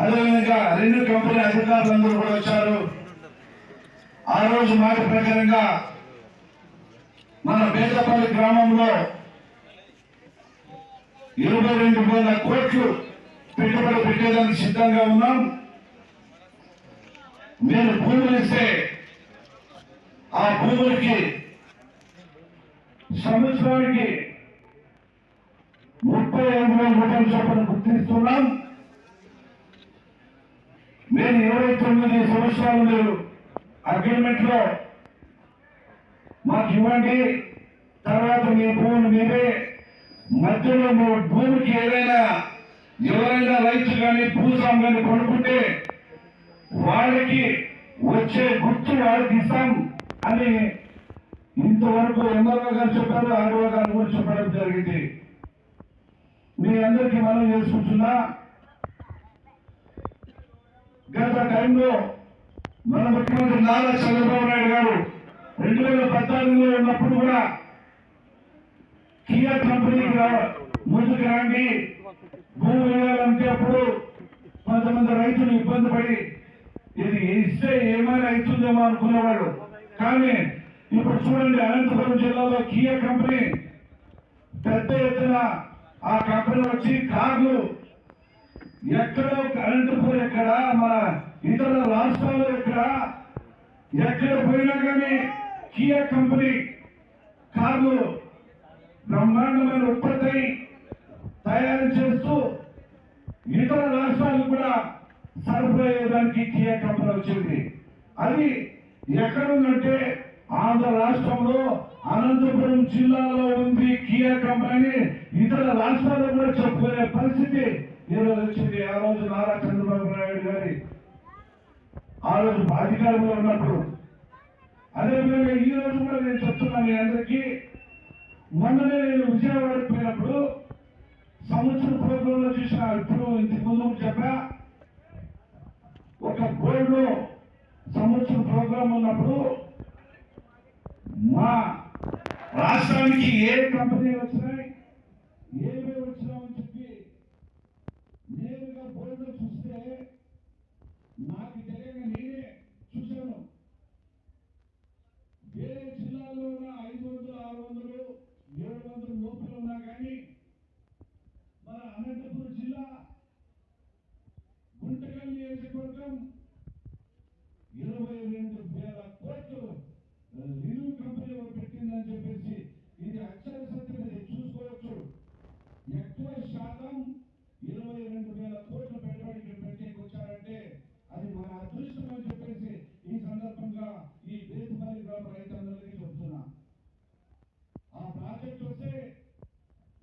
అదేవిధంగా రెండు కంపెనీ అధికారులందరూ కూడా వచ్చారు. ఆ రోజు మాట ప్రకారంగా మన బేదపల్లి గ్రామంలో ఇరవై రెండు వేల కోట్లు పెట్టుబడి పెట్టేదానికి సిద్ధంగా ఉన్నాం. మీరు భూములు ఇస్తే ఆ భూములకి సంవత్సరానికి ముప్పై ఐదు వేల రూపాయల చొప్పున గుర్తిస్తున్నాం. నేను ఇరవై తొమ్మిది సంవత్సరాలు మీరు అగ్రిమెంట్లో మాకు ఇవ్వండి. తర్వాత మీ భూమిని మీరే మధ్యలో మీ భూమికి ఏదైనా ఎవరైనా రైతు కానీ భూస్వామి కానీ కొనుక్కుంటే వాళ్ళకి వచ్చే గుర్తు వాళ్ళకి ఇస్తాం అని ఇంతవరకు ఎంఆర్ఓ గారు చెప్పారు ఆర్ఓ గారు కూడా చెప్పడం జరిగింది. మీ అందరికీ మనం చేసుకుంటున్నా. గత టైంలో మన ముఖ్యమంత్రి నారా చంద్రబాబు నాయుడు గారు రెండు వేల పద్నాలుగులో ఉన్నప్పుడు కూడా కియా కంపెనీకి ముందుకు రండి. భూమి వేయాలంటే అప్పుడు కొంతమంది రైతులు ఇబ్బంది పడి ఇది ఇస్తే ఏమైనా అవుతుందేమో అనుకునేవాడు కానీ ఇప్పుడు చూడండి అనంతపురం జిల్లాలో కియా కంపెనీ పెద్ద ఎత్తున ఆ కంపెనీ వచ్చి కార్లు ఎక్కడో పోయి ఎక్కడ? మన ఇతర రాష్ట్రాల్లో ఎక్కడ? ఎక్కడ పోయినా కానీ కియా కంపెనీ కార్లు బ్రహ్మాండమైన ఉత్పత్తి తయారు చేస్తూ ఇతర రాష్ట్రాలకు కూడా సరఫరా అయ్యేదానికి కియా కంపెనీ వచ్చింది. అది ఎక్కడుందంటే ఆంధ్ర రాష్ట్రంలో అనంతపురం జిల్లాలో ఉంది కియా కంపెనీ ఇతర రాష్ట్రాల్లో కూడా చెప్పుకునే పరిస్థితి ఈరోజు వచ్చింది ఆ రోజు నారా చంద్రబాబు నాయుడు గారి ఆ రోజు అధికారంలో ఉన్నప్పుడు. అదేవిధంగా ఈ రోజు కూడా నేను చెప్తున్నాను మీ అందరికీ మొన్ననే నేను విజయవాడకు పోయినప్పుడు సంవత్సరం ప్రోగ్రాంలో చూసిన ఇప్పుడు ఇంతకు ముందు చెప్పా ఒక గోల్డ్ సంవత్సరం ప్రోగ్రాం ఉన్నప్పుడు మా రాష్ట్రానికి ఏ కంపెనీ వచ్చినాయి ఏమేమి వచ్చినాయి చెప్పి నేరుగా బోర్డు చూస్తే నాకు తెలియక నేనే చూశాను వేరే జిల్లాల్లో ఉన్న ఐదు వందలు ఆరు వందలు ఏడు వందలు లోపల ఉన్నా కానీ మన అనంతపురం జిల్లా గుంటకల్ నియోజకవర్గం ఇరవై రెండు వేల కోట్లు రివ్యూ కంపెనీ ఒకటి పెట్టిందని చెప్పేసి ఇది అక్షర సత్యం ఇది చూసుకోవచ్చు ఎక్కువ శాతం ఇరవై రెండు వేల కోట్ల పెట్టుబడికి పెట్టేకి వచ్చారంటే అది మన అదృష్టం అని చెప్పేసి ఈ సందర్భంగా ఈ బేతుపల్లి గ్రామ రైతులందరికీ చెప్తున్నా ఆ ప్రాజెక్ట్ వస్తే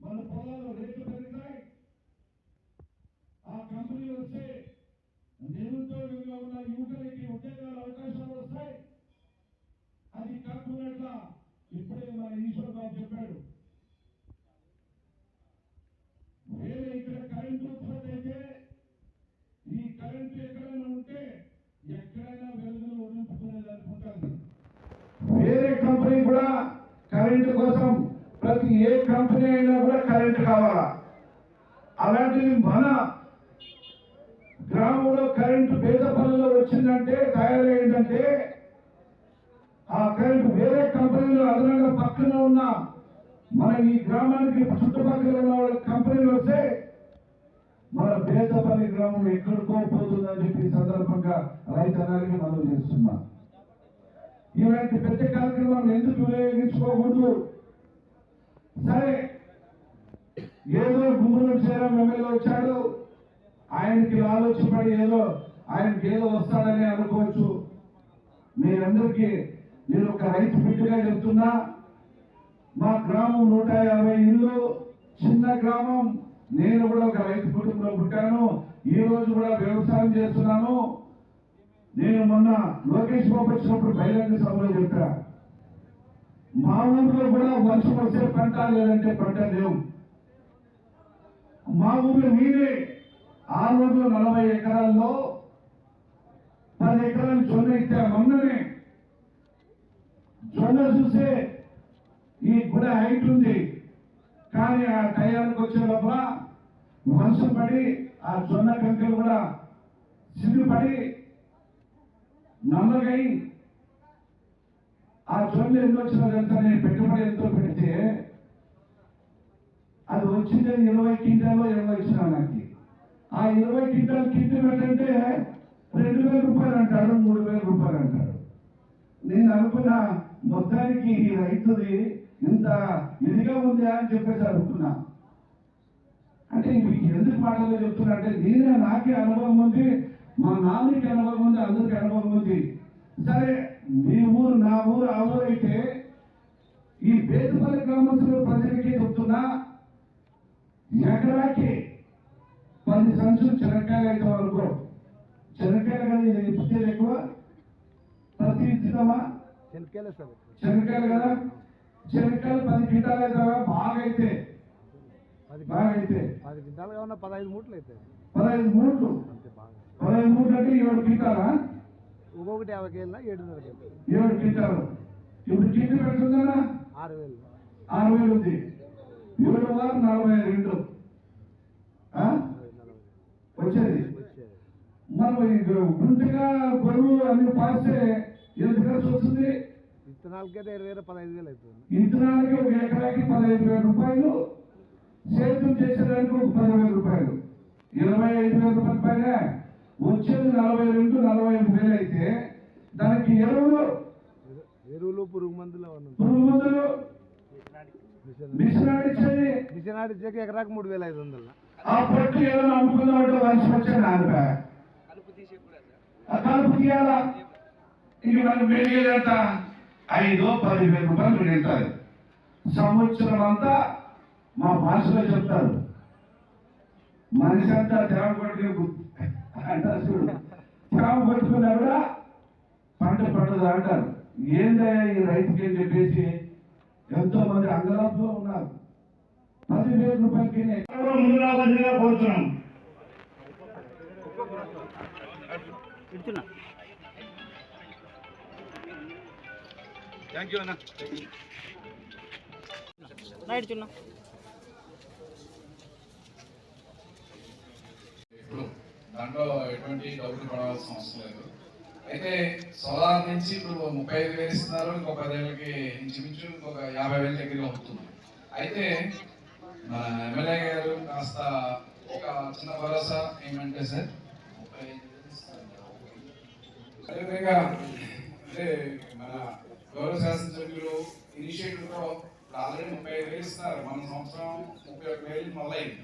మన పొలాలు రేట్లు పెరుగుతాయి ఆ కంపెనీ వస్తే నిరుద్యోగంగా ఉన్న యువకులకి ఉద్యోగాల అవకాశాలు వస్తాయి. అది కాకుండా ఇప్పుడే మన ఈశ్వర్ బాబు చెప్పాడు. వేరే ఇక్కడ కరెంటు ఉత్పత్తి అయితే ఈ కరెంటు ఎక్కడైనా ఉంటే ఎక్కడైనా వెలుగును వదిలింపుకునేదానికి ఉంటుంది వేరే కంపెనీ కూడా కరెంటు కోసం ప్రతి ఏ కంపెనీ అయినా కూడా కరెంటు కావాలా? అలాంటిది మన గ్రామంలో కరెంటు పేద పనుల్లో వచ్చిందంటే తయారైందంటే ఆ కరెంట్ వేరే కంపెనీలు అదనంగా పక్కన ఉన్న మన ఈ గ్రామానికి చుట్టుపక్కల ఉన్న వాళ్ళ కంపెనీలు వస్తే మన బేతపల్లి గ్రామం ఎక్కడికో పోతుందని చెప్పి సందర్భంగా రైతన్నలకి మనం చేస్తున్నాం. ఇలాంటి పెద్ద కార్యక్రమాలు ఎందుకు వినియోగించుకోకూడదు సరే ఏదో గుంపులో చేరం ఎమ్మెల్యే వచ్చాడు. ఆయనకి ఆలోచన పడి ఏదో ఆయనకి ఏదో వస్తాడని అనుకోవచ్చు. మీరందరికీ నేను ఒక రైతు బిడ్డగా చెప్తున్నా. మా గ్రామం నూట యాభై ఇల్లు చిన్న గ్రామం. నేను కూడా ఒక రైతు కుటుంబంలో పుట్టాను. ఈ రోజు కూడా వ్యవసాయం చేస్తున్నాను. నేను మొన్న లోకేష్ బాబు వచ్చినప్పుడు బహిరంగ సభలో చెప్పా. మా ఊర్లో కూడా వర్షం వస్తే పంట లేదంటే పంట లేవు. మా ఊర్లో మీరే. ఆ ఊర్లో నలభై ఎకరాల్లో పది ఎకరాలు జొన్న ఇస్తే మొన్ననే. జొన్న చూస్తే ఈ గుడ హైట్ ఉంది. కానీ ఆ టయానికి వచ్చే లోపల మనసు పడి ఆ జొన్న కంకెలు కూడా సిగ్గుపడి నల్లగై ఆ జొన్న ఎన్ని వచ్చినదంతా నేను పెట్టుబడి ఎంతో పెడితే అది వచ్చింది ఇరవై క్వింటాలు ఇరవై ఇచ్చిన నాకు. ఆ ఇరవై క్వింటాల్ కిట్ పెట్టంటే రెండు వేల రూపాయలు అంటారు మూడు వేల రూపాయలు అంటారు నేను అనుకున్న మొత్తానికి ఈ రైతుది ఇంత ఇదిగా ఉంది అని చెప్పేసి అనుకున్నా. అంటే మీకు ఎందుకు మాటలు చెప్తున్నా అంటే నేనే నాకే అనుభవం ఉంది మా నాన్నకి అనుభవం ఉంది అందరికి అనుభవం ఉంది. సరే మీ ఊరు నా ఊరు ఆ ఊరు అయితే ఈ బేతుపల్లి గ్రామస్తులు ప్రజలకి చెప్తున్నా ఎకరాకి పది సంచులు చెనక్కాయలు అయితే అనుకో చెనక్కాయలు కదా ఇది ఎక్కువ. ప్రతి సార్. చెనక్కాయలు కదా? చెనక్కాయలు పది క్వింటాలు అయితే బాగా అయితే బాగా అయితే పది క్వింటాలు కావున్నా పదహైదు మూటలు అవుతాయి పదహైదు మూట్లు? పదహైదు మూట్లు అంటే ఏడు క్వింటాలా? ఒక్కొక్కటి యాభై కేళ్ళ ఏడున్నర ఏడు క్వింటాలు. ఇప్పుడు కింద పెడుతుందా ఆరు వేలు. ఆరు వేలు ఉంది. ఏడు వారు నలభై రెండు. వచ్చేది. మనం ఈ గుంటగా బరువు అన్ని పాస్తే ఎంత ఖర్చు వస్తుంది? విత్తనాలకైతే ఇరవై వేల పదహైదు వేలు అవుతుంది ఇత్తనాలకి ఒక ఎకరాకి పదహైదు వేల రూపాయలు సేద్యం చేసేదానికి ఒక పదివేల రూపాయలు. ఇరవై ఐదు వేల రూపాయల పైన వచ్చేది నలభై రెండు నలభై ఐదు వేలు అయితే దానికి ఎరువులు ఎరు- ఎరువులు పురుగు మందులు. పురుగు మందులు మిషన్ ఆడిచ్చేది మిషన్ ఆడిచ్చాక ఎకరాకు మూడు వేల ఐదు వందల. ఆ పొట్టు ఏదైనా అమ్ముకుందామంటే వర్షం వచ్చే నాలుగు ఆ కలుపు తీయాలా? ఇది మనకు పెరిగేదంతా ఐదో పదివేల రూపాయలు పెరుగుతారు సంవత్సరం అంతా మా భాషలో చెప్తారు. మనిషి అంతా తేమ కొట్టుకుని అంటారు చూడు. తేమ కొట్టుకున్నా కూడా పంట పండుగ అంటారు. ఏందయ్యా ఈ రైతుకి అని చెప్పేసి ఎంతో మంది అంగరంతో ఉన్నారు. పదివేల రూపాయలకి ముందు రావాల్సిందిగా కోరుతున్నాం ఇస్తున్నా థ్యాంక్ యూ అన్న. దాంట్లో ఎటువంటి డౌట్ పడవలసిన అవసరం లేదు. అయితే సోలార్ నుంచి ఇప్పుడు ముప్పై ఐదు వేలు ఇస్తున్నారు ఇంకో పదేళ్ళకి ఇంచుమించు ఇంకొక యాభై వేల దగ్గరగా అవుతుంది అయితే మన ఎమ్మెల్యే గారు కాస్త ఒక చిన్న భరోసా ఏమంటే సార్ అదేవిధంగా అంటే మన గౌరవ శాసనసభ్యులు ఇనిషియేటివ్లో ఇప్పుడు ఆల్రెడీ ముప్పై ఐదు వేలు ఇస్తున్నారు. మన సంవత్సరం ముప్పై ఒక వేలు మొదలైంది.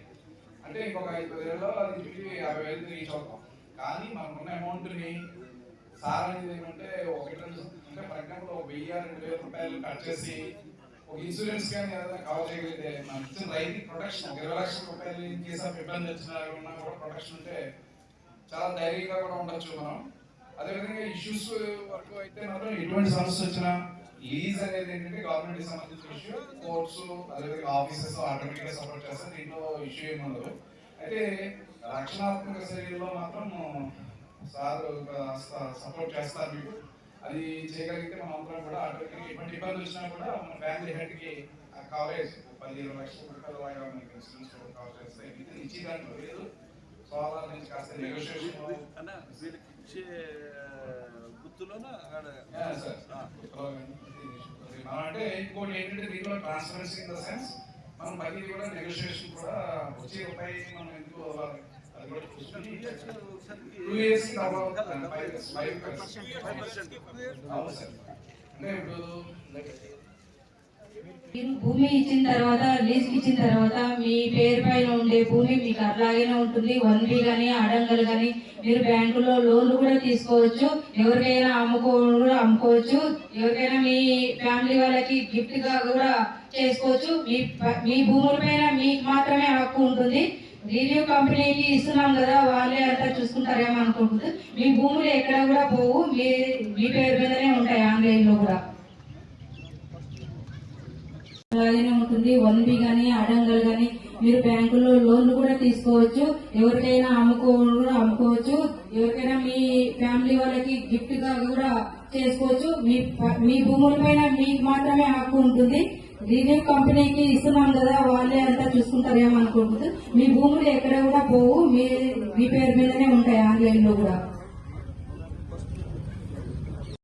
అంటే ఇంకొక ఐదు పదేళ్ళలో అది తిరిగి యాభై వేలు రీచ్ అవుతాం. కానీ మనకున్న అమౌంట్ని సార్ అనేది ఏంటంటే ఒకటి రెండు అంటే ఫర్ ఎగ్జాంపుల్ ఒక వెయ్యి రెండు వేల రూపాయలు కట్ చేసి ఒక ఇన్సూరెన్స్ కానీ ఏదైనా కవర్ చేయగలిగితే మన ఇచ్చిన రైతు ప్రొటెక్షన్ ఒక ఇరవై లక్షల రూపాయలు ఇన్ కేసు ఇబ్బంది వచ్చినా కూడా ప్రొటెక్షన్ ఉంటే చాలా ధైర్యంగా కూడా ఉండొచ్చు మనం. అదేవిధంగా ఇష్యూస్ వరకు అయితే మాత్రం ఎటువంటి సమస్య వచ్చినా లీజ్ అనేది ఏంటంటే గవర్నమెంట్కి సంబంధించిన ఇష్యూ కోర్ట్స్ అదేవిధంగా ఆఫీసెస్ ఆటోమేటిక్గా సపోర్ట్ చేస్తారు. దీంట్లో ఇష్యూ ఏమి ఉండదు. అయితే రక్షణాత్మక శైలిలో మాత్రం సార్ సపోర్ట్ చేస్తారు మీకు. అది చేయగలిగితే మనం అందరం కూడా ఆటోమేటిక్ ఎటువంటి ఇబ్బంది వచ్చినా కూడా మన ఫ్యామిలీ హెడ్కి కవరేజ్ పదిహేను లక్షల రూపాయల దాకా మనకి ఇన్సూరెన్స్ కూడా కవర్ చేస్తాయి ఇది ఇచ్చి దాంట్లో లేదు. సోలార్ నుంచి కాస్త నెగోషియేషన్ అన్న వీళ్ళకి గుర్తులోన? ఆడ Yeah, sir. మనం అంటే ఇంకోటి ఏంటంటే దీంట్లో ట్రాన్స్పరెన్సీ ఇన్ ద సెన్స్ మనం ప్రతిదీ కూడా నెగోషియేషన్ కూడా వచ్చే రూపాయి మనం ఎందుకు అవ్వాలి? అది కూడా చూసుకుని టూ ఇయర్స్ ఫైవ్ పర్సెంట్ అవును సార్ అంటే ఇప్పుడు భూమి ఇచ్చిన తర్వాత లీజ్ ఇచ్చిన తర్వాత మీ పేరు పైన ఉండే భూమి మీకు అట్లాగనే ఉంటుంది. వన్ బి కానీ అడంగల్ కానీ మీరు బ్యాంకులో లోన్లు కూడా తీసుకోవచ్చు. ఎవరికైనా అమ్ముకోవడం కూడా అమ్ముకోవచ్చు. ఎవరికైనా మీ ఫ్యామిలీ వాళ్ళకి గిఫ్ట్గా కూడా చేసుకోవచ్చు. మీ ప- మీ భూముల పైన మీకు మాత్రమే హక్కు ఉంటుంది. రివ్యూ కంపెనీకి ఇస్తున్నాం కదా వాళ్ళే అంతా చూసుకుంటారేమో అనుకుంటుంది. మీ భూములు ఎక్కడ కూడా పోవు. మీ మీ పేరు మీదనే ఉంటాయి ఆన్లైన్లో కూడా. అలాగే ఉంటుంది వన్ బి గానీ అడంగల్ గానీ మీరు బ్యాంకులో లోన్లు కూడా తీసుకోవచ్చు. ఎవరికైనా అమ్ముకోవడం కూడా అమ్ముకోవచ్చు. ఎవరికైనా మీ ఫ్యామిలీ వాళ్ళకి గిఫ్ట్గా కూడా చేసుకోవచ్చు. మీ మీ భూముల పైన మీకు మాత్రమే హక్కు ఉంటుంది. రివ్యూ కంపెనీకి ఇస్తున్నాం కదా వాళ్ళే అంతా చూసుకుంటారేమో అనుకుంటుంది. మీ భూములు ఎక్కడ కూడా పోవు. మీ మీ పేరు మీదనే ఉంటాయి ఆన్లైన్లో కూడా.